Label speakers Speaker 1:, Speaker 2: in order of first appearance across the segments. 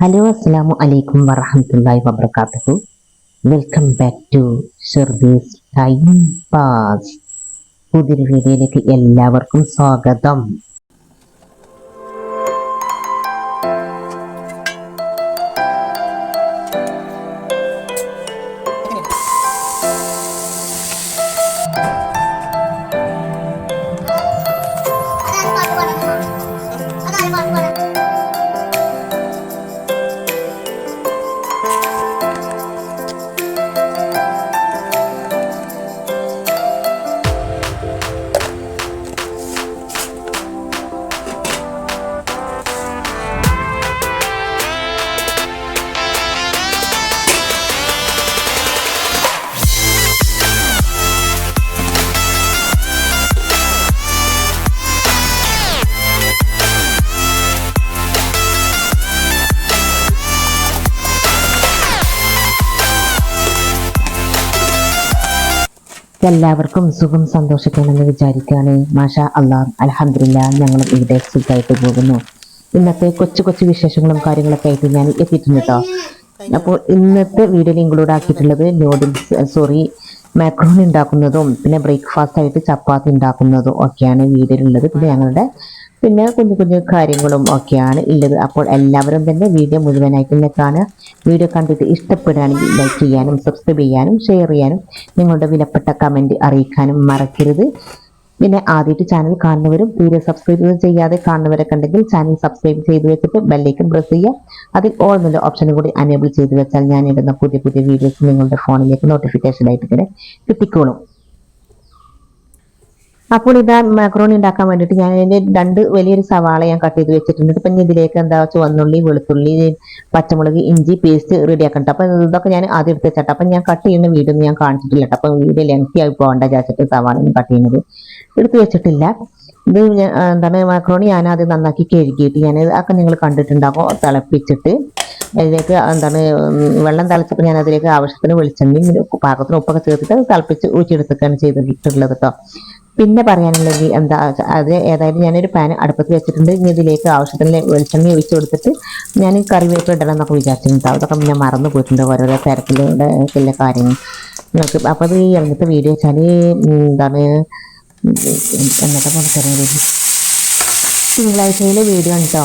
Speaker 1: Hello അസ്സലാമു അലൈക്കും വറഹമത്തല്ലാഹി വബർക്കാത്തു welcome back to service time pass പുതിയൊരു വീഡിയോയിലേക്ക് എല്ലാവർക്കും സ്വാഗതം. എല്ലാവർക്കും സുഖം സന്തോഷിക്കണമെന്ന് വിചാരിക്കുകയാണ്. മാഷ അള്ളാഹ് അലഹമില്ല ഞങ്ങളും ഇവിടെ സുഖമായിട്ട് പോകുന്നു. ഇന്നത്തെ കൊച്ചു കൊച്ചു വിശേഷങ്ങളും കാര്യങ്ങളൊക്കെ ആയിട്ട് ഞാൻ എത്തിയിട്ടുണ്ട് കേട്ടോ അപ്പോൾ ഇന്നത്തെ വീഡിയോയിൽ ഇൻക്ലൂഡ് ആക്കിയിട്ടുള്ളത് നൂഡിൽസ് സോറി മാക്രോണി ഉണ്ടാക്കുന്നതും പിന്നെ ബ്രേക്ക്ഫാസ്റ്റ് ആയിട്ട് ചപ്പാത്തി ഉണ്ടാക്കുന്നതും ഒക്കെയാണ് വീഡിയോയിലുള്ളത്. പിന്നെ ഞങ്ങളുടെ പിന്നെ കുഞ്ഞു കുഞ്ഞു കാര്യങ്ങളും ഒക്കെയാണ് ഉള്ളത്. അപ്പോൾ എല്ലാവരും തന്നെ വീഡിയോ മുഴുവനായിട്ട് തന്നെ കാണുക വീഡിയോ കണ്ടിട്ട് ഇഷ്ടപ്പെടുകയാണെങ്കിൽ ലൈക്ക് ചെയ്യാനും സബ്സ്ക്രൈബ് ചെയ്യാനും ഷെയർ ചെയ്യാനും നിങ്ങളുടെ വിലപ്പെട്ട കമന്റ് അറിയിക്കാനും മറക്കരുത്. പിന്നെ ആദ്യമായിട്ട് ചാനൽ കാണുന്നവരും തീരെ സബ്സ്ക്രൈബ് ചെയ്യാതെ കാണുന്നവരൊക്കെ ഉണ്ടെങ്കിൽ ചാനൽ സബ്സ്ക്രൈബ് ചെയ്ത് വെച്ചിട്ട് ബെല്ലേക്കും പ്രസ് ചെയ്യുക. അതിൽ ഓൾ എന്നുള്ള ഓപ്ഷനും കൂടി അനേബിൾ ചെയ്ത് വെച്ചാൽ ഞാൻ ഇടുന്ന പുതിയ പുതിയ വീഡിയോസ് നിങ്ങളുടെ ഫോണിലേക്ക് നോട്ടിഫിക്കേഷൻ ആയിട്ട് ഇങ്ങനെ കിട്ടിക്കോളും. അപ്പോൾ ഇതാ മാക്രോണി ഉണ്ടാക്കാൻ വേണ്ടിയിട്ട് ഞാൻ അതിന്റെ രണ്ട് വലിയൊരു സവാള ഞാൻ കട്ട് ചെയ്ത് വെച്ചിട്ടുണ്ട്. ഇപ്പം ഇതിലേക്ക് എന്താ ചുവന്നുള്ളി വെളുത്തുള്ളി പച്ചമുളക് ഇഞ്ചി പേസ്റ്റ് റെഡി ആക്കണ്ട. അപ്പം ഇതൊക്കെ ഞാൻ ആദ്യം എടുത്ത് വെച്ചിട്ട് അപ്പം ഞാൻ കട്ട് ചെയ്യുന്ന വീഡിയോ ഞാൻ കാണിച്ചിട്ടില്ല കേട്ടോ. അപ്പം വീഡിയോ ലെങ്തി ആയി പോകണ്ട ചാച്ചിട്ട് സവാള കട്ട് ചെയ്യുന്നത് എടുത്ത് വെച്ചിട്ടില്ല. ഇത് എന്താണ് മാക്രോണി ആദ്യം നന്നാക്കി കഴുകിയിട്ട് ഞാൻ അതൊക്കെ നിങ്ങൾ കണ്ടിട്ടുണ്ടാകും. തിളപ്പിച്ചിട്ട് അതിലേക്ക് എന്താണ് വെള്ളം തിളച്ചപ്പോൾ ഞാൻ അതിലേക്ക് ആവശ്യത്തിന് വെളിച്ചെണ്ണയും പാകത്തിന് ഉപ്പൊക്കെ ചേർത്തിട്ട് തിളപ്പിച്ച് ഊറ്റിയെടുത്തിട്ടാണ് ചെയ്തിട്ടുള്ളത് കേട്ടോ. പിന്നെ പറയാനുള്ളത് എന്താ അത് ഏതായാലും ഞാനൊരു പാൻ അടുപ്പത്ത് വെച്ചിട്ടുണ്ട്. ഇനി ഇതിലേക്ക് ആവശ്യത്തിന് വെളിച്ചെണ്ണ ഒഴിച്ച് കൊടുത്തിട്ട് ഞാൻ കറിവേപ്പ് ഇടണം എന്നൊക്കെ വിചാരിച്ചിട്ടുണ്ട് അതൊക്കെ പിന്നെ മറന്നു പോയിട്ടുണ്ട് ഓരോരോ തിരക്കിലൂടെ ചില കാര്യങ്ങൾ. നിങ്ങൾക്ക് അപ്പോൾ അത് ഇറങ്ങത്തെ വീഡിയോ വെച്ചാൽ എന്താണ് എന്നൊക്കെ പുറത്തിറങ്ങിയത് തിങ്കളാഴ്ചയിലെ വീഡിയോ കേട്ടോ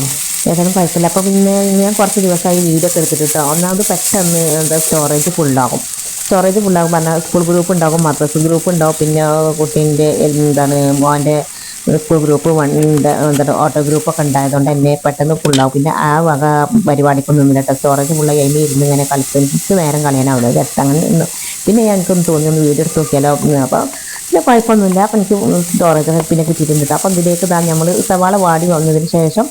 Speaker 1: ഏതായാലും കുഴപ്പമില്ല. അപ്പോൾ പിന്നെ ഞാൻ കുറച്ച് ദിവസമായി വീഡിയോ ഒക്കെ എടുത്തിട്ട് കേട്ടോ ഒന്നാമത് പെട്ടെന്ന് എന്താ സ്റ്റോറേജ് ഫുള്ളാകും സ്റ്റോറേജ് ഫുള്ളാകും പറഞ്ഞാൽ സ്കൂൾ ഗ്രൂപ്പ് ഉണ്ടാകും മദ്രസ ഗ്രൂപ്പ് ഉണ്ടാകും പിന്നെ കുട്ടീന്റെ എന്താണ് മോന്റെ സ്കൂൾ ഗ്രൂപ്പ് വൺ എന്താണ് ഓട്ടോ ഗ്രൂപ്പൊക്കെ ഉണ്ടായതുകൊണ്ട് എന്നെ പെട്ടെന്ന് ഫുള്ളാവും പിന്നെ ആ വക പരിപാടിക്കൊന്നും നിന്നില്ല കേട്ടോ. സ്റ്റോറേജ് ഫുള്ളായി അതിൽ ഇരുന്ന് ഇങ്ങനെ കളിച്ച് എനിക്ക് നേരം കളയാനാവില്ല. ജസ്റ്റ് അങ്ങനെ നിന്ന് പിന്നെ എനിക്കൊന്ന് തോന്നി ഒന്ന് വീഡിയോ എടുത്ത് നോക്കിയാലോ? അപ്പോൾ പിന്നെ കുഴപ്പമൊന്നുമില്ല. അപ്പം എനിക്ക് സ്റ്റോറേജ് പിന്നെ കിട്ടിയിട്ടുണ്ട് അപ്പം ഇതിലേക്ക് ഇതാ നമ്മൾ സവാള വാടി വന്നതിന് ശേഷം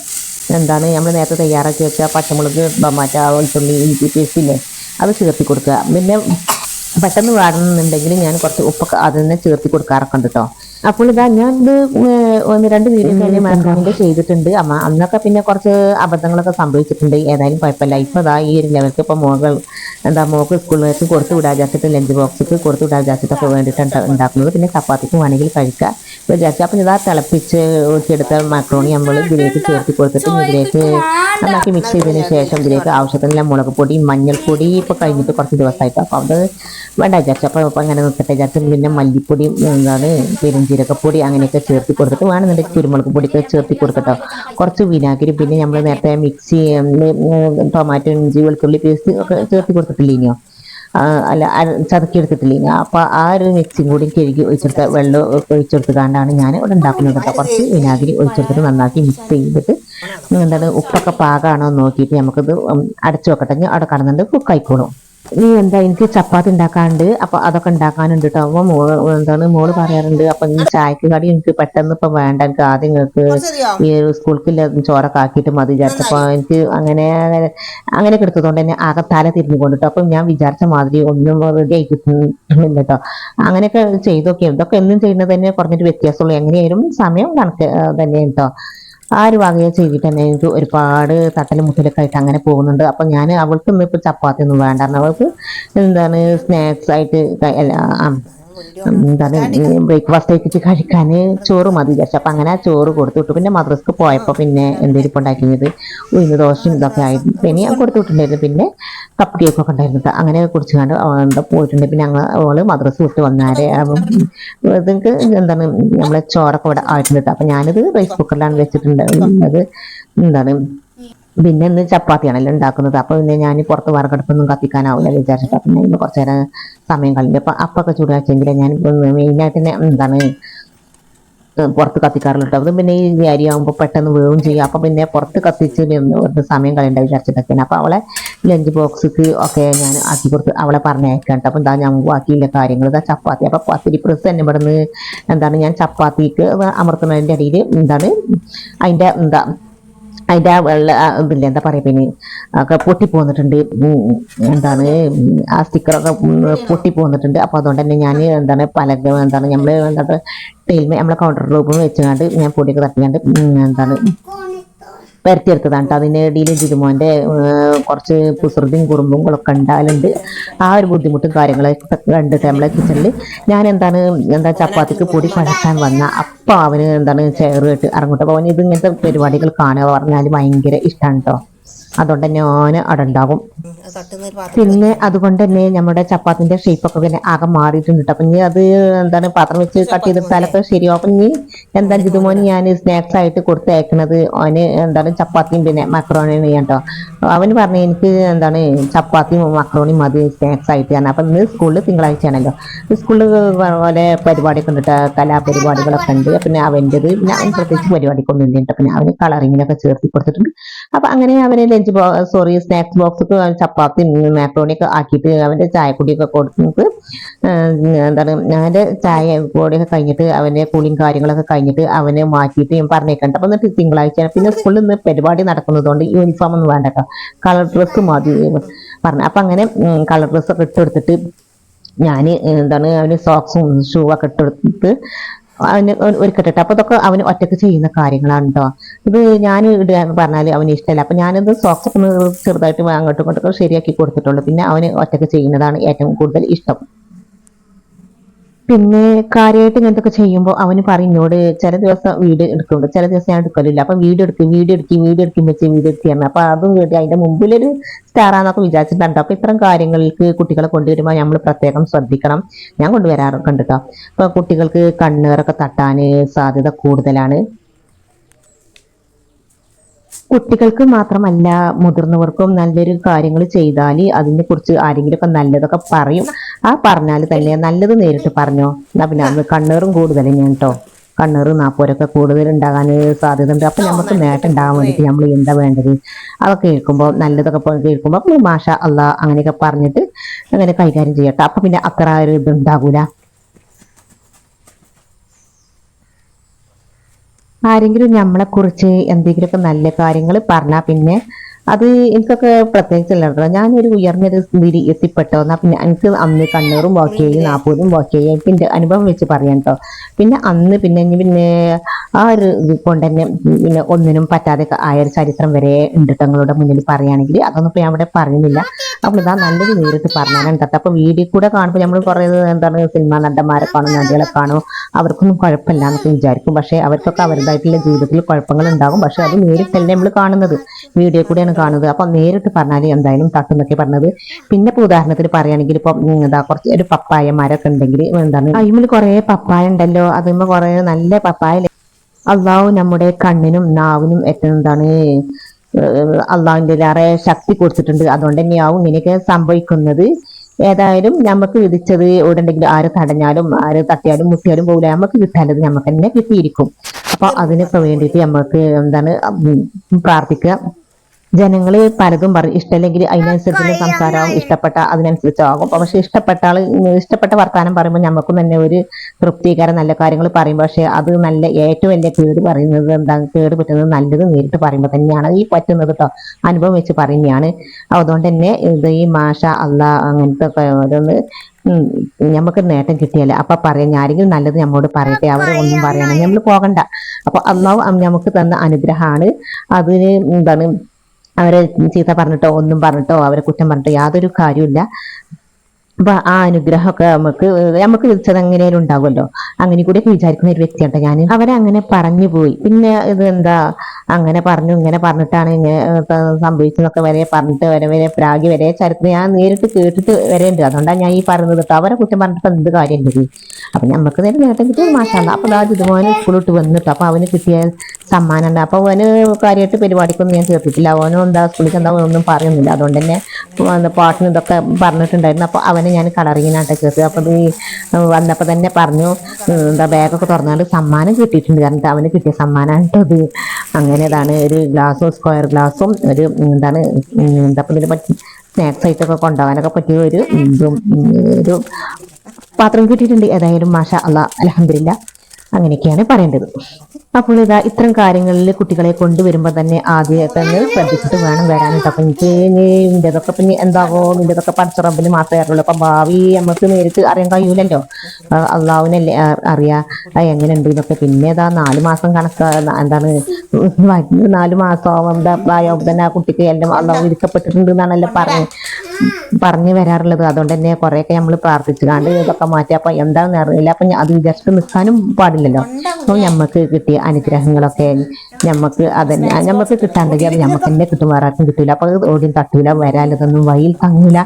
Speaker 1: എന്താണ് നമ്മൾ നേരത്തെ തയ്യാറാക്കി വെച്ച പച്ചമുളക് മറ്റേ വെളുത്തുള്ളി ഇഞ്ചി പേസ്റ്റ് ഇല്ലേ? അത് ചേർത്തി കൊടുക്കുക പിന്നെ പെട്ടെന്ന് വാടണമെന്നുണ്ടെങ്കിൽ ഞാൻ കുറച്ച് ഉപ്പൊക്കെ അതിൽ നിന്ന് ചേർത്തി കൊടുക്കാറൊക്കെ ഉണ്ട് കേട്ടോ അപ്പോൾ ഇതാ ഞാൻ ഇത് ഒന്ന് രണ്ട് വീഡിയോ മാക്രോണിന്റെ ചെയ്തിട്ടുണ്ട്. അമ്മ അന്നൊക്കെ പിന്നെ കുറച്ച് അബദ്ധങ്ങളൊക്കെ സംഭവിച്ചിട്ടുണ്ട്. ഏതായാലും കുഴപ്പമില്ല. ഇപ്പം ഇതാ ഈ ഒരു ലെവൽക്ക് ഇപ്പം മോകൾ എന്താ മോക്ക് സ്കൂളിലേക്ക് കൊടുത്തു വിടാൻ വിചാരിച്ചിട്ട് ലഞ്ച് ബോക്സിക്ക് കൊടുത്തു വിടാൻ വിചാരിച്ചിട്ടൊക്കെ വേണ്ടിയിട്ടാണ് ഉണ്ടാക്കുന്നത്. പിന്നെ ചപ്പാത്തിക്ക് വേണമെങ്കിൽ കഴിക്കുക വിചാരിച്ചു. അപ്പം ഇതാ തിളപ്പിച്ച് ഊറ്റിയെടുത്ത മക്രോണി നമ്മൾ ഇതിലേക്ക് ചേർത്ത് കൊടുത്തിട്ട് ഇതിലേക്ക് നന്നാക്കി മിക്സ് ചെയ്തതിന് ശേഷം ഇതിലേക്ക് ആവശ്യത്തിനുള്ള മുളക് പൊടി മഞ്ഞൾപ്പൊടി ഇപ്പോൾ കഴിഞ്ഞിട്ട് കുറച്ച് ദിവസമായിട്ട്. അപ്പോൾ അത് വേണ്ട വിചാരിച്ചു. അപ്പോൾ അങ്ങനെ നിൽക്കട്ടെ വിചാരിച്ചു. പിന്നെ മല്ലിപ്പൊടി എന്താണ് പെരുംജീരകപ്പൊടി അങ്ങനെയൊക്കെ ചേർത്ത് കൊടുത്തിട്ട് വേണമെന്നുണ്ടെങ്കിൽ കുരുമുളക് പൊടിയൊക്കെ ചേർത്ത് കൊടുക്കട്ടോ. കുറച്ച് വിനാഗിരി പിന്നെ നമ്മൾ നേരത്തെ മിക്സി ടൊമാറ്റോ ഇഞ്ചി വെളുത്തുള്ളി പേസ്റ്റ് ഒക്കെ ചേർത്ത് കൊടുത്തിട്ടില്ലേ ഇനിയോ? ആ, അല്ല ചതക്കി എടുത്തിട്ടില്ല അപ്പോൾ ആ ഒരു മിക്സിയും കൂടി കഴുകി ഒഴിച്ചെടുത്ത വെള്ളം ഒഴിച്ചെടുത്തുകൊണ്ടാണ് ഞാൻ ഇവിടെ ഉണ്ടാക്കുന്നത് കേട്ടോ. കുറച്ച് വിനാഗിരി ഒഴിച്ചെടുത്തിട്ട് നന്നാക്കി മിക്സ് ചെയ്തിട്ട് എന്താണ് ഉപ്പൊക്കെ പാകമാണോ നോക്കിയിട്ട് നമുക്കിത് അടച്ചു വെക്കട്ടെ. ഞാൻ അവിടെ കടന്നുണ്ട് കുക്ക് ഇനി എന്താ എനിക്ക് ചപ്പാത്തി ഉണ്ടാക്കാനുണ്ട്. അപ്പൊ അതൊക്കെ ഉണ്ടാക്കാനുണ്ട് കേട്ടോ അപ്പൊ മോൾ എന്താണ് മോൾ പറയാറുണ്ട് അപ്പൊ ഈ ചായക്ക് കടി എനിക്ക് പെട്ടെന്ന് ഇപ്പൊ വേണ്ട. എനിക്ക് ആദ്യം നിങ്ങൾക്ക് ഈ സ്കൂൾക്കില്ല ചോറൊക്കെ ആക്കിയിട്ട് മതി വിചാരിച്ചപ്പോ എനിക്ക് അങ്ങനെ അങ്ങനെ എടുത്തതുകൊണ്ട് തന്നെ ആകെ തല തിരിഞ്ഞു കൊണ്ടിട്ടോ അപ്പൊ ഞാൻ വിചാരിച്ച മാതിരി ഒന്നും റെഡി ആയി കിട്ടുന്നില്ല കേട്ടോ അങ്ങനെയൊക്കെ ചെയ്തൊക്കെ ഇതൊക്കെ എന്നും ചെയ്യുന്നത് തന്നെ കുറഞ്ഞിട്ട് വ്യത്യാസമുള്ളൂ. എങ്ങനെയായാലും സമയം കണക്ക് തന്നെയാണ് കേട്ടോ ആ ഒരു വകയെ ചെയ്തിട്ട് എനിക്ക് ഒരുപാട് തട്ടലും മുട്ടലൊക്കെ ആയിട്ട് അങ്ങനെ പോകുന്നുണ്ട്. അപ്പം ഞാൻ അവൾക്കൊന്നും ഇപ്പം ചപ്പാത്തി ഒന്നും വേണ്ടായിരുന്നു അവൾക്ക് എന്താണ് സ്നാക്സ് ആയിട്ട് ക- അല്ല, എന്താണ് ബ്രേക്ക്ഫാസ്റ്റ് ആയിട്ട് കഴിക്കാൻ ചോറ് മതി വിചാരിച്ചു. അപ്പം അങ്ങനെ ആ ചോറ് കൊടുത്തു വിട്ടു. പിന്നെ മദ്രസ്ക്ക് പോയപ്പോൾ പിന്നെ എന്തെങ്കിലും ഇപ്പം ഉണ്ടാക്കിയത്? ഉഴുന്ന് ദോശയും ഇതൊക്കെ ആയിരുന്നു. പിന്നെ ഞാൻ കൊടുത്തു വിട്ടിട്ടുണ്ടായിരുന്നു. പിന്നെ കപ്പ് കേക്കൊക്കെ ഉണ്ടായിരുന്നു. ഉണ്ടായിരുന്നത് അങ്ങനെ കുടിച്ചുകൊണ്ട് എന്താ പോയിട്ടുണ്ട്. പിന്നെ ഞങ്ങൾ അവൾ മദ്രസ് വിട്ട് വന്നാരെ. ഇതൊക്കെ എന്താണ് നമ്മളെ ചോറൊക്കെ ഇവിടെ ആയിട്ടുണ്ട്. ട്ടോ. അപ്പം ഞാനിത് റൈസ് കുക്കറിലാണ് വെച്ചിട്ടുണ്ട്. അത് എന്താണ് പിന്നെ ഇന്ന് ചപ്പാത്തിയാണല്ലോ ഉണ്ടാക്കുന്നത്. അപ്പോൾ പിന്നെ ഞാൻ പുറത്ത് വറകടുപ്പൊന്നും കത്തിക്കാനാവില്ല വിചാരിച്ചിട്ട് പിന്നെ ഇന്ന് കുറച്ച് നേരം സമയം കളഞ്ഞു. അപ്പം അപ്പൊക്കെ ചൂടാച്ചെങ്കിൽ ഞാൻ മെയിനായിട്ട് തന്നെ എന്താണ് പുറത്ത് കത്തിക്കാറുള്ളൂ കേട്ടോ അത് പിന്നെ ഈ അരി ആകുമ്പോൾ പെട്ടെന്ന് വേവും ചെയ്യും. അപ്പം പിന്നെ പുറത്ത് കത്തിച്ച് സമയം കളയണ്ട വിചാരിച്ചിട്ടൊക്കെയാണ് അപ്പോൾ അവളെ ലഞ്ച് ബോക്സിക്ക് ഒക്കെ ഞാൻ ആക്കി കൊടുത്ത് അവളെ പറഞ്ഞയക്കാം കേട്ടോ അപ്പം എന്താ ഞാൻ ബാക്കിയില്ല കാര്യങ്ങൾ. ഇതാ ചപ്പാത്തി. അപ്പം പത്തിരി പ്രസ് തന്നെ ഇവിടുന്ന് എന്താണ് ഞാൻ ചപ്പാത്തിക്ക് അമർത്തുന്നതിന്റെ അടിയിൽ എന്താണ് അതിന്റെ എന്താ അതിന്റെ ആ വെള്ള പിന്നെ എന്താ പറയുക പിന്നെ ഒക്കെ പൊട്ടി പോന്നിട്ടുണ്ട്. എന്താണ് ആ സ്റ്റിക്കറൊക്കെ പൊട്ടി പോന്നിട്ടുണ്ട്. അപ്പോൾ അതുകൊണ്ട് തന്നെ ഞാൻ എന്താണ് പലക എന്താണ് നമ്മൾ എന്താണ് ടൈൽമേ നമ്മളെ കൗണ്ടർ റൂമിൽ വെച്ചുകൊണ്ട് ഞാൻ പൊടിയൊക്കെ തട്ടിക്കാണ്ട് എന്താണ് പരത്തിയെടുത്തതാണ് കേട്ടോ അതിന്റെ ഇടയിൽ ജിതുമോന്റെ കുറച്ച് കുസൃതിയും കുറുമ്പും ഒക്കെ ഉണ്ടാകലുണ്ട് ആ ഒരു ബുദ്ധിമുട്ടും കാര്യങ്ങളൊക്കെ കണ്ടിട്ട് നമ്മളെ കിച്ചണിൽ ഞാൻ എന്താണ് എന്താ ചപ്പാത്തിക്ക് പൊടി പഴക്കാൻ വന്ന അപ്പം അവന് എന്താണ് ചേർ കേട്ട് അപ്പോൾ അവന് ഇത് ഇങ്ങനത്തെ പരിപാടികൾ കാണുക പറഞ്ഞാൽ ഭയങ്കര ഇഷ്ടമാണ് കേട്ടോ അതുകൊണ്ട് തന്നെ ഓന് അവിടെ ഉണ്ടാകും പിന്നെ അതുകൊണ്ട് തന്നെ നമ്മുടെ ചപ്പാത്തിന്റെ ഷേപ്പ് ഒക്കെ പിന്നെ ആകെ മാറിയിട്ടുണ്ട്. ട്ടോ. അപ്പൊ ഇനി അത് എന്താണ് പാത്രം വെച്ച് കട്ട് ചെയ്തെടുത്താലൊക്കെ ശരിയാവും. അപ്പൊ ഇനി എന്താണ് ഇതുമോന് ഞാൻ സ്നാക്സ് ആയിട്ട് കൊടുത്തയക്കണത് അവന് എന്താണ് ചപ്പാത്തിയും പിന്നെ മക്രോണിയും ചെയ്യാട്ടോ കേട്ടോ അവന് പറഞ്ഞു എനിക്ക് എന്താണ് ചപ്പാത്തിയും മക്രോണിയും മതി സ്നാക്സ് ആയിട്ട് ഞാൻ അപ്പൊ ഇന്ന് സ്കൂളിൽ തിങ്കളാഴ്ചയാണല്ലോ സ്കൂളിൽ പോലെ പരിപാടിയൊക്കെ ഉണ്ട്. കലാപരിപാടികളൊക്കെ ഉണ്ട്. പിന്നെ അവന്റെത് പിന്നെ അവൻ പ്രത്യേകിച്ച് പരിപാടി ഇല്ല കേട്ടോ പിന്നെ അവന് കളറിങ്ങിനൊക്കെ ചേർത്തി കൊടുത്തിട്ടുണ്ട്. അപ്പൊ അങ്ങനെ അവന് lunch sorry snacks box chapati മാക്രോണിയൊക്കെ ആക്കിയിട്ട് അവന്റെ ചായക്കുടിയൊക്കെ കൊടുത്തിട്ട് എന്താണ് അവന്റെ ചായ പൊടിയൊക്കെ കഴിഞ്ഞിട്ട് അവന്റെ കുളിയും കാര്യങ്ങളൊക്കെ കഴിഞ്ഞിട്ട് അവനെ മാറ്റിയിട്ട് ഞാൻ പറഞ്ഞേക്കണ്ട. അപ്പം എന്നിട്ട് തിങ്കളാഴ്ച പിന്നെ സ്കൂളിൽ നിന്ന് പരിപാടി നടക്കുന്നതുകൊണ്ട് യൂണിഫോം ഒന്നും വേണ്ട കളർ ഡ്രസ്സ് മതി പറഞ്ഞു. അപ്പം അങ്ങനെ കളർ ഡ്രസ്സൊക്കെ ഇട്ടെടുത്തിട്ട് ഞാൻ എന്താണ് അവന് സോക്സും ഷൂ ഒക്കെ ഇട്ടെടുത്ത് അവന് ഒരുക്കട്ടെ അപ്പൊ ഇതൊക്കെ അവന് ഒറ്റയ്ക്ക് ചെയ്യുന്ന കാര്യങ്ങളാണ് കേട്ടോ ഇത് ഞാൻ ഇടാൻ പറഞ്ഞാൽ അവന് ഇഷ്ടമല്ല അപ്പൊ ഞാനിത് സോക്സ് ഒന്ന് ചെറുതായിട്ട് അങ്ങോട്ടും ഇങ്ങോട്ടൊക്കെ ശരിയാക്കി കൊടുത്തിട്ടുള്ളൂ. പിന്നെ അവന് ഒറ്റയ്ക്ക് ചെയ്യുന്നതാണ് ഏറ്റവും കൂടുതൽ ഇഷ്ടം. പിന്നെ കാര്യമായിട്ട് ഇങ്ങനത്തെ ചെയ്യുമ്പോൾ അവന് പറയും എന്നോട് ചില ദിവസം വീട് എടുക്കുന്നുണ്ട്. ചില ദിവസം ഞാൻ എടുക്കലില്ല. അപ്പൊ വീട് എടുക്കും വീട് എടുക്കും വീട് എടുക്കും വെച്ച് വീഡിയോ എടുക്കുകയാണ് അപ്പൊ അതും കേട്ടി അതിന്റെ മുമ്പിലൊരു സ്റ്റാറാന്നൊക്കെ വിചാരിച്ചിട്ടുണ്ട്. അപ്പൊ ഇത്തരം കാര്യങ്ങൾക്ക് കുട്ടികളെ കൊണ്ടുവരുമ്പോൾ നമ്മൾ പ്രത്യേകം ശ്രദ്ധിക്കണം. ഞാൻ കൊണ്ടുവരാറൊക്കെ ഉണ്ട് കേട്ടോ അപ്പൊ കുട്ടികൾക്ക് കണ്ണേറൊക്കെ തട്ടാന് സാധ്യത കൂടുതലാണ്. കുട്ടികൾക്ക് മാത്രമല്ല മുതിർന്നവർക്കും നല്ലൊരു കാര്യങ്ങൾ ചെയ്താൽ അതിനെ കുറിച്ച് ആരെങ്കിലുമൊക്കെ നല്ലതൊക്കെ പറയും. ആ പറഞ്ഞാൽ തന്നെ നല്ലത് നേരിട്ട് പറഞ്ഞോ. എന്നാ പിന്നെ അന്ന് കണ്ണേറും കൂടുതൽ ഞാൻ കേട്ടോ. കണ്ണേറ് നാപ്പൂരൊക്കെ കൂടുതൽ ഉണ്ടാകാൻ സാധ്യത ഉണ്ട് അപ്പൊ നമുക്ക് നേട്ടം ഉണ്ടാകാൻ വേണ്ടിയിട്ട് നമ്മൾ എന്താ വേണ്ടത്? അതൊക്കെ കേൾക്കുമ്പോൾ നല്ലതൊക്കെ കേൾക്കുമ്പോൾ മാഷ അല്ല അങ്ങനെയൊക്കെ പറഞ്ഞിട്ട് അങ്ങനെ കൈകാര്യം ചെയ്യട്ടെ. അപ്പൊ പിന്നെ അത്ര ഒരു ഇത് ആരെങ്കിലും നമ്മളെ കുറിച്ച് എന്തെങ്കിലുമൊക്കെ നല്ല കാര്യങ്ങൾ പറഞ്ഞാൽ പിന്നെ അത് എനിക്കൊക്കെ പ്രത്യേകിച്ചല്ല കേട്ടോ. ഞാനൊരു ഉയർന്നൊരു സ്ഥിതി എത്തിപ്പെട്ടോ. എന്നാൽ പിന്നെ എനിക്ക് അന്ന് കണ്ണൂറും നാപ്പൂരും നാൽപ്പതും ചെയ്യും എനിക്ക് എന്റെ അനുഭവം വെച്ച് പറയാം കേട്ടോ. പിന്നെ അന്ന് പിന്നെ പിന്നെ ആ ഒരു കൊണ്ട് തന്നെ പിന്നെ ഒന്നിനും പറ്റാതെ ആയ ഒരു ചരിത്രം വരെ ഉണ്ട് തങ്ങളുടെ മുന്നിൽ പറയുകയാണെങ്കിൽ. അതൊന്നും ഇപ്പം ഞാൻ ഇവിടെ പറയുന്നില്ല അപ്പോൾ ഇതാ നല്ലത് നേരിട്ട് പറഞ്ഞാലും കേട്ടോ. അപ്പൊ വീഡിയോ കൂടെ കാണുമ്പോൾ നമ്മൾ കുറേ എന്താണ് സിനിമ നടന്മാരെ കാണും നടികളെ കാണും. അവർക്കൊന്നും കുഴപ്പമില്ല എന്നൊക്കെ വിചാരിക്കും. പക്ഷേ അവർക്കൊക്കെ അവരുടേതായിട്ടുള്ള ജീവിതത്തിൽ കുഴപ്പങ്ങൾ ഉണ്ടാകും. പക്ഷെ അത് നേരിട്ടല്ല നമ്മൾ കാണുന്നത്. വീഡിയോ കൂടെയാണ് കാണുന്നത്. അപ്പൊ നേരിട്ട് പറഞ്ഞാൽ എന്തായാലും തട്ടുന്നൊക്കെ പറഞ്ഞത്. പിന്നെ ഇപ്പൊ ഉദാഹരണത്തിന് പറയുകയാണെങ്കിൽ ഇപ്പൊ ഉം, എന്താ കുറച്ച് ഒരു പപ്പായ മരമൊക്കെ ഉണ്ടെങ്കിൽ എന്താണ് അയിമിൽ കുറേ പപ്പായ ഉണ്ടല്ലോ. അതിന്മേൽ കുറേ നല്ല പപ്പായ അള്ളാഹു നമ്മുടെ കണ്ണിനും നാവിനും ഏറ്റവും എന്താണ് അള്ളാഹുവിന്റെ ഏറെ ശക്തി കൊടുത്തിട്ടുണ്ട്. അതുകൊണ്ട് തന്നെയാവും ഇങ്ങനെയൊക്കെ സംഭവിക്കുന്നത്. ഏതായാലും നമുക്ക് വിധിച്ചത് എവിടെണ്ടെങ്കിലും ആര് തടഞ്ഞാലും ആര് തട്ടിയാലും മുട്ടിയാലും പോകില്ല. നമുക്ക് കിട്ടാനത് നമുക്ക് തന്നെ കിട്ടിയിരിക്കും. അപ്പൊ അതിനൊക്കെ വേണ്ടിയിട്ട് നമുക്ക് എന്താണ് പ്രാർത്ഥിക്കുക. ജനങ്ങൾ പലതും പറയും ഇഷ്ടമല്ലെങ്കിൽ അതിനനുസരിച്ചുള്ള സംസാരവും ഇഷ്ടപ്പെട്ട അതിനനുസരിച്ചാകും അപ്പൊ പക്ഷെ ഇഷ്ടപ്പെട്ട ആൾ ഇഷ്ടപ്പെട്ട വർത്താനം പറയുമ്പോൾ നമുക്കും തന്നെ ഒരു തൃപ്തികരം നല്ല കാര്യങ്ങൾ പറയും പക്ഷെ അത് നല്ല ഏറ്റവും വലിയ കേട് പറയുന്നത് എന്താ കേട് പറ്റുന്നത് നല്ലത് നേരിട്ട് പറയുമ്പോൾ തന്നെയാണ്. ഈ പറ്റുന്നത് കേട്ടോ അനുഭവം വെച്ച് പറയുന്നതാണ് അതുകൊണ്ട് തന്നെ ഇത് ഈ മാഷ അല്ല അങ്ങനത്തെ ഓരോന്ന് നമുക്ക് നേട്ടം കിട്ടിയല്ലേ? അപ്പൊ പറയാം ആരെങ്കിലും നല്ലത് നമ്മോട് പറയട്ടെ അവരെ ഒന്നും പറയണം നമ്മൾ പോകണ്ട. അപ്പൊ അള്ളാഹു നമുക്ക് തന്ന അനുഗ്രഹമാണ്. അതിന് എന്താണ് അവരെ ചീത്ത പറഞ്ഞിട്ടോ ഒന്നും പറഞ്ഞിട്ടോ അവരെ കുറ്റം പറഞ്ഞിട്ടോ യാതൊരു കാര്യമില്ല അപ്പൊ ആ അനുഗ്രഹമൊക്കെ നമുക്ക് നമുക്ക് വിളിച്ചത് എങ്ങനെയാലും ഉണ്ടാവുമല്ലോ. അങ്ങനെ കൂടിയൊക്കെ വിചാരിക്കുന്ന ഒരു വ്യക്തിയാണ് ഞാൻ അവരങ്ങനെ പറഞ്ഞു പോയി. പിന്നെ ഇത് എന്താ അങ്ങനെ പറഞ്ഞു ഇങ്ങനെ പറഞ്ഞിട്ടാണ് ഇങ്ങനെ സംഭവിച്ചെന്നൊക്കെ വരെ പറഞ്ഞിട്ട് വരെ വരെ പ്രാഗി വരെ ചരിത്രം ഞാൻ നേരിട്ട് കേട്ടിട്ട് വരെ ഉണ്ട്. അതുകൊണ്ടാണ് ഞാൻ ഈ പറയുന്നത് കേട്ടോ. അവരെ കുറ്റം പറഞ്ഞിട്ട് എന്ത് കാര്യം ഉണ്ട് അപ്പം നമുക്ക് നേരെ നേട്ടം കിട്ടിയ മാഷാണ്. അപ്പോൾ ആ ഇതുപോലെ സ്കൂളിട്ട് വന്നിട്ട് അപ്പോൾ അവന് കിട്ടിയ സമ്മാനം ഉണ്ട് അപ്പോൾ അവന് കാര്യമായിട്ട് പരിപാടിക്കൊന്നും ഞാൻ ചേർത്തിട്ടില്ല. അവനും എന്താ സ്കൂളിൽ എന്താ ഒന്നും പറയുന്നില്ല. അതുകൊണ്ട് തന്നെ പാട്ടിന് ഇതൊക്കെ പറഞ്ഞിട്ടുണ്ടായിരുന്നു. അപ്പോൾ അവനെ ഞാൻ കളറിങ്ങിനാട്ടെ കയറി അപ്പോൾ ഈ വന്നപ്പോൾ തന്നെ പറഞ്ഞു എന്താ ബാഗൊക്കെ തുറന്നാണ്ട് സമ്മാനം കിട്ടിയിട്ടുണ്ട് കാരണം അവന് കിട്ടിയ സമ്മാനമായിട്ടത് ഇത്. അങ്ങനെ ഇതാണ് ഒരു ഗ്ലാസ്സും സ്ക്വയർ ഗ്ലാസ്സും ഒരു എന്താണ് എന്താ ഇതിനെ പറ്റി സ്നാക്സ് ആയിട്ടൊക്കെ കൊണ്ടുപോകാനൊക്കെ പറ്റിയ ഒരു ഒരു പാത്രം കിട്ടിയിട്ടുണ്ട്. ഏതായാലും മാഷ അല്ല അലഹമില്ല അങ്ങനെയൊക്കെയാണ് പറയേണ്ടത്. അപ്പോൾ ഇതാ ഇത്തരം കാര്യങ്ങളിൽ കുട്ടികളെ കൊണ്ടുവരുമ്പോൾ തന്നെ ആദ്യം തന്നെ ശ്രദ്ധിച്ചിട്ട് വേണം വരാനായിട്ട്. അപ്പം എനിക്ക് നിന്റെതൊക്കെ പിന്നെ എന്താകോ നിന്റെതൊക്കെ പഠിച്ചറമ്പിൽ മാത്രമേ അറിയുള്ളൂ. അപ്പം ഭാവി നമുക്ക് നേരിട്ട് അറിയാൻ കഴിയൂലല്ലോ. അള്ളാവിനല്ലേ അറിയാം എങ്ങനെയുണ്ട് ഇതൊക്കെ. പിന്നെ ഇതാ നാല് മാസം കണക്ക് എന്താണ് വയറ്റിൽ നാല് മാസം എന്താ പ്രായമാകുമ്പോൾ തന്നെ ആ കുട്ടിക്ക് എല്ലാം അള്ളാഹു വിധിക്കപ്പെട്ടിട്ടുണ്ട് എന്നാണല്ലോ പറഞ്ഞ് പറഞ്ഞു വരാറുള്ളത്. അതുകൊണ്ട് തന്നെ കുറെയൊക്കെ നമ്മൾ പ്രാർത്ഥിച്ചു കണ്ട് ഇതൊക്കെ മാറ്റി. അപ്പൊ എന്താണെന്ന് അറിയില്ല. അപ്പൊ അത് വിചാരിച്ചിട്ട് നിൽക്കാനും പാടില്ലല്ലോ. അപ്പൊ ഞമ്മക്ക് കിട്ടിയ അനുഗ്രഹങ്ങളൊക്കെ ഞമ്മക്ക് അതന്നെ ഞമ്മക്ക് കിട്ടാണ്ടെങ്കിൽ അത് ഞമ്മക്ക് തന്നെ കിട്ടും വേറെ ആർക്കും കിട്ടില്ല അപ്പൊ അത് ഓടിയും തട്ടൂല വരാലതൊന്നും വയിൽ തങ്ങൂല.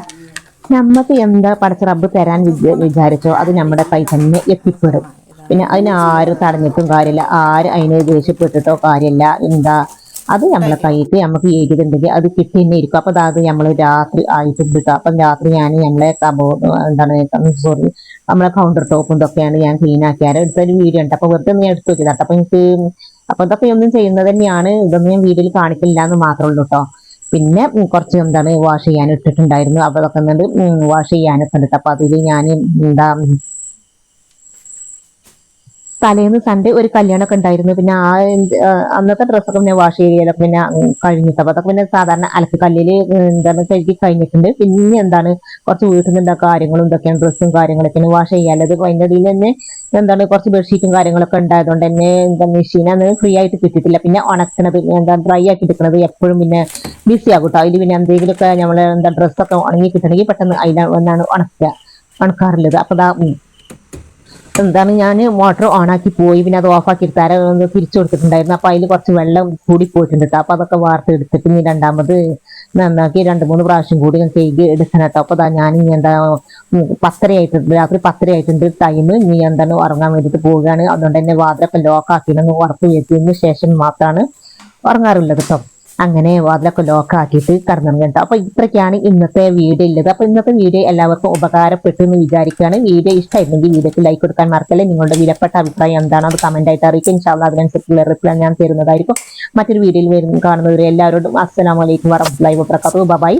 Speaker 1: ഞമ്മക്ക് എന്താ പടച്ച റബ്ബ് തരാൻ വിചാരിച്ചോ അത് നമ്മുടെ കൈ തന്നെ എത്തിപ്പെടും. പിന്നെ അതിന് ആരും തടഞ്ഞിട്ടും കാര്യമില്ല. ആര് അതിനെ ദേഷ്യപ്പെട്ടിട്ടോ കാര്യമില്ല. എന്താ? അത് നമ്മളെ കൈക്ക് നമുക്ക് എഴുതിയിട്ടുണ്ടെങ്കിൽ അത് കിട്ടി തന്നെ ഇരിക്കും അപ്പൊ അത് നമ്മൾ രാത്രി ആയിട്ട് കേട്ടോ അപ്പം രാത്രി ഞാൻ നമ്മളെ കബോർഡ് എന്താണ് സോറി നമ്മളെ കൗണ്ടർ ടോപ്പും ഇതൊക്കെയാണ് ഞാൻ ക്ലീൻ ആക്കിയാൽ എടുത്തൊരു വീഡിയോ ഉണ്ട്. അപ്പൊ വെറുതെ ഞാൻ എടുത്തു വെച്ചത് അപ്പൊ എനിക്ക് അപ്പൊ ഇതൊക്കെ ഒന്നും ചെയ്യുന്നത് തന്നെയാണ്. ഇതൊന്നും ഞാൻ വീഡിയോയിൽ കാണിക്കില്ല എന്ന് മാത്രമേ ഉള്ളൂ കേട്ടോ പിന്നെ കുറച്ച് എന്താണ് വാഷ് ചെയ്യാൻ ഇട്ടിട്ടുണ്ടായിരുന്നു. അപ്പൊ അതൊക്കെ വാഷ് ചെയ്യാനൊക്കെ ഉണ്ട് അപ്പൊ അതിൽ ഞാൻ എന്താ തലേന്ന് സൺഡേ ഒരു കല്യാണമൊക്കെ ഉണ്ടായിരുന്നു. പിന്നെ ആ അന്നത്തെ ഡ്രസ്സൊക്കെ പിന്നെ വാഷ് ചെയ്യലൊക്കെ പിന്നെ കഴിഞ്ഞിട്ട് അപ്പൊ അതൊക്കെ പിന്നെ സാധാരണ അലക്ക് കല്ലിൽ എന്താണ് കഴുകി കഴിഞ്ഞിട്ടുണ്ട്. പിന്നെ എന്താണ് കുറച്ച് വീട്ടിൽ നിന്ന് കാര്യങ്ങളും ഇതൊക്കെയാണ് ഡ്രസ്സും കാര്യങ്ങളൊക്കെ വാഷ് ചെയ്യാനുള്ളത് അതിന്റെ ഇടയിൽ തന്നെ എന്താണ് കുറച്ച് ബെഡ്ഷീറ്റും കാര്യങ്ങളൊക്കെ ഉണ്ടായതുകൊണ്ട് തന്നെ എന്താ മെഷീൻ അന്ന് ഫ്രീ ആയിട്ട് കിട്ടിയിട്ടില്ല. പിന്നെ ഉണക്കണത് എന്താ ഡ്രൈ ആക്കി എടുക്കുന്നത് എപ്പോഴും പിന്നെ ബിസി ആകും കേട്ടോ അതിൽ പിന്നെ എന്തെങ്കിലുമൊക്കെ നമ്മൾ എന്താ ഡ്രസ്സൊക്കെ ഉണങ്ങി കിട്ടണമെങ്കിൽ പെട്ടെന്ന് അതിൽ ഉണക്കുക ഉണക്കാറുള്ളത്. അപ്പൊ ദാ ഉം, എന്താണ് ഞാൻ മോട്ടർ ഓൺ ആക്കി പോയി. പിന്നെ അത് ഓഫാക്കി എടുത്താര തിരിച്ചു കൊടുത്തിട്ടുണ്ടായിരുന്നു. അപ്പൊ അതിൽ കുറച്ച് വെള്ളം കൂടി പോയിട്ടുണ്ട് ട്ടോ. അപ്പൊ അതൊക്കെ വാർത്ത് എടുത്തിട്ട് ഇനി രണ്ടാമത് നന്നാക്കി രണ്ട് മൂന്ന് പ്രാവശ്യം കൂടി ഞാൻ കഴുകി എടുക്കണം കേട്ടോ അപ്പൊ അതാ ഞാൻ ഇനി എന്താ പത്തരയായിട്ടുണ്ട് രാത്രി പത്തര ആയിട്ടുണ്ട് ടൈം ഇനി എന്താണ് ഉറങ്ങാൻ വേണ്ടിയിട്ട് പോവുകയാണ്. അതുകൊണ്ട് തന്നെ വാതിലൊക്കെ ലോക്ക് ആക്കിയെന്ന് ഉറപ്പ് വരുത്തിയതിന് ശേഷം മാത്രമാണ് ഉറങ്ങാറുള്ളത് കേട്ടോ അങ്ങനെ അതിലൊക്കെ ലോക്ക് ആക്കിയിട്ട് കടന്നു കേട്ടോ. അപ്പൊ ഇത്രയ്ക്കാണ് ഇന്നത്തെ വീഡിയോ ഉള്ളത്. അപ്പൊ ഇന്നത്തെ വീഡിയോ എല്ലാവർക്കും ഉപകാരപ്പെട്ടു എന്ന് വിചാരിക്കുകയാണ്. വീഡിയോ ഇഷ്ടമായിരുന്നെങ്കിൽ വീഡിയോക്ക് ലൈക്ക് കൊടുക്കാൻ മറക്കല്ലേ. നിങ്ങളുടെ വിലപ്പെട്ട അഭിപ്രായം എന്താണോ? അത് കമന്റ് ആയിട്ട് അറിയിക്കും ഇൻഷാല്ല അതിനനുസരിച്ചുള്ള റിപ്ലൈ ഞാൻ തരുന്നതായിരിക്കും. മറ്റൊരു വീഡിയോയിൽ വരുന്ന കാണുന്നവരെ എല്ലാവരോടും അസ്സലാമലൈക്കും വറഹ്മത്തുള്ളാഹി വബറകാതുഹു. ബൈ